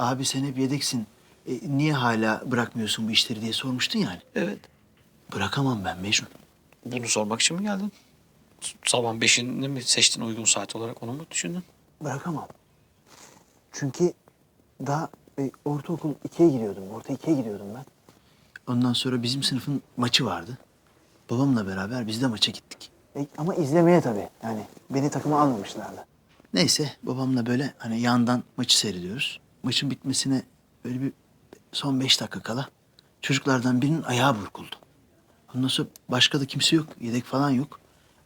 abi sen hep yedeksin. E, niye hala bırakmıyorsun bu işleri diye sormuştun yani. Evet. Bırakamam ben Mecnun. Bunu sormak için mi geldin? Sabah beşini mi seçtin uygun saat olarak onu mu düşündün? Bırakamam. Çünkü daha e, ortaokul ikiye giriyordum. Orta ikiye giriyordum ben. Ondan sonra bizim sınıfın maçı vardı. Babamla beraber biz de maça gittik. E, ama izlemeye tabii. Yani beni takıma almamışlardı. Neyse babamla böyle hani yandan maçı seyrediyoruz. Maçın bitmesine böyle bir son beş dakika kala çocuklardan birinin ayağı burkuldu. Ondan sonra başka da kimse yok. Yedek falan yok.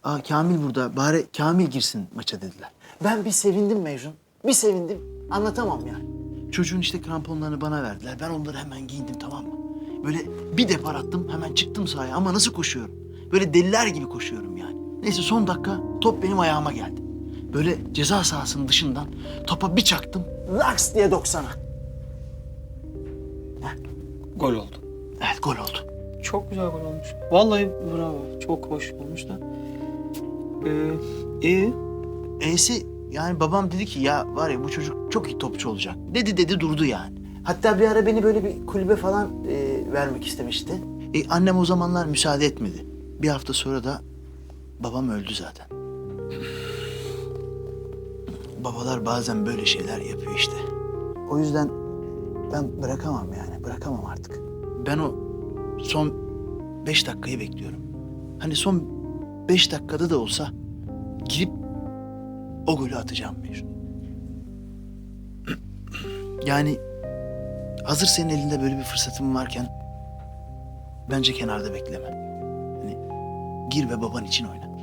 Aa Kamil burada. Bari Kamil girsin maça dediler. Ben bir sevindim Mecnun. Bir sevindim. Anlatamam yani. Çocuğun işte kramponlarını bana verdiler. Ben onları hemen giyindim tamam mı? Böyle bir depar attım hemen çıktım sahaya ama nasıl koşuyorum? Böyle deliler gibi koşuyorum yani. Neyse son dakika top benim ayağıma geldi. Böyle ceza sahasının dışından topa bir çaktım. Laks diye 90'a. Gol oldu. Evet gol oldu. Çok güzel gol olmuş. Vallahi bravo. Çok hoş olmuş da. Ee, iyi. E'si yani babam dedi ki ya var ya bu çocuk çok iyi topçu olacak. Dedi dedi durdu yani. Hatta bir ara beni böyle bir kulübe falan e, vermek istemişti. E, annem o zamanlar müsaade etmedi. Bir hafta sonra da babam öldü zaten. Babalar bazen böyle şeyler yapıyor işte. O yüzden ben bırakamam yani. Bırakamam artık. Ben o son beş dakikayı bekliyorum. Hani son beş dakikada da olsa girip o golü atacağım Mecnun. Yani hazır senin elinde böyle bir fırsatın varken bence kenarda bekleme. Hani gir ve baban için oyna.